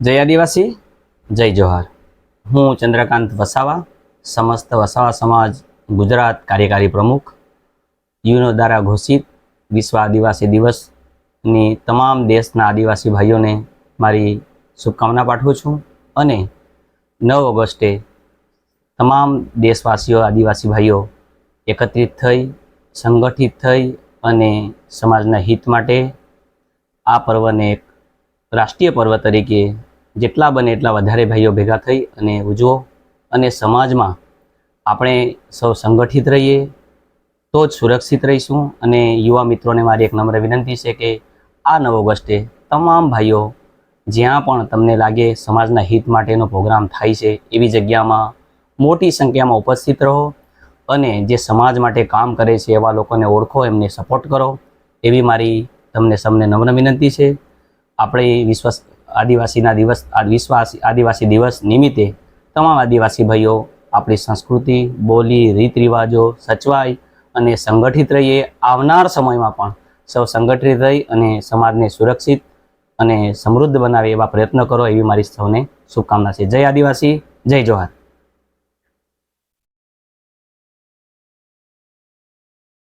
જય આદિવાસી, જય જોહાર. હું ચંદ્રકાંત વસાવા, સમસ્ત વસાવા સમાજ ગુજરાત કાર્યકારી પ્રમુખ, યુનો દ્વારા ઘોષિત વિશ્વ આદિવાસી દિવસની તમામ દેશના આદિવાસી ભાઈઓને મારી શુભકામના પાઠવું છું અને નવ ઓગસ્ટે તમામ દેશવાસીઓ, આદિવાસી ભાઈઓ એકત્રિત થઈ, સંગઠિત થઈ અને સમાજના હિત માટે આ પર્વને એક રાષ્ટ્રીય પર્વ તરીકે જેટલા બને એટલા વધારે ભાઈઓ ભેગા થઈ અને ઉજવો. અને સમાજમાં આપણે સૌ સંગઠિત રહીએ, તો જ સુરક્ષિત રહીશું. અને યુવા મિત્રોને મારી એક નમ્ર વિનંતી છે કે આ નવ ઓગસ્ટે તમામ ભાઈઓ જ્યાં પણ તમને લાગે સમાજના હિત માટેનો પ્રોગ્રામ થાય છે, એવી જગ્યામાં મોટી સંખ્યામાં ઉપસ્થિત રહો અને જે સમાજ માટે કામ કરે છે એવા લોકોને ઓળખો, એમને સપોર્ટ કરો. એવી મારી તમને સૌને નમ્ર વિનંતી છે. આપણે વિશ્વ આદિવાસીના દિવસ, આ વિશ્વ આદિવાસી દિવસ નિમિત્તે તમામ આદિવાસી ભાઈઓ આપણી સંસ્કૃતિ, બોલી રીત રિવાજો સચવાય અને સંગઠિત રહીએ. આવનાર સમયમાં પણ સૌ સંગઠિત રહી અને સમાજને સુરક્ષિત અને સમૃદ્ધ બનાવે એવા પ્રયત્ન કરો એવી મારી સૌને શુભકામના છે. જય આદિવાસી, જય જોહાર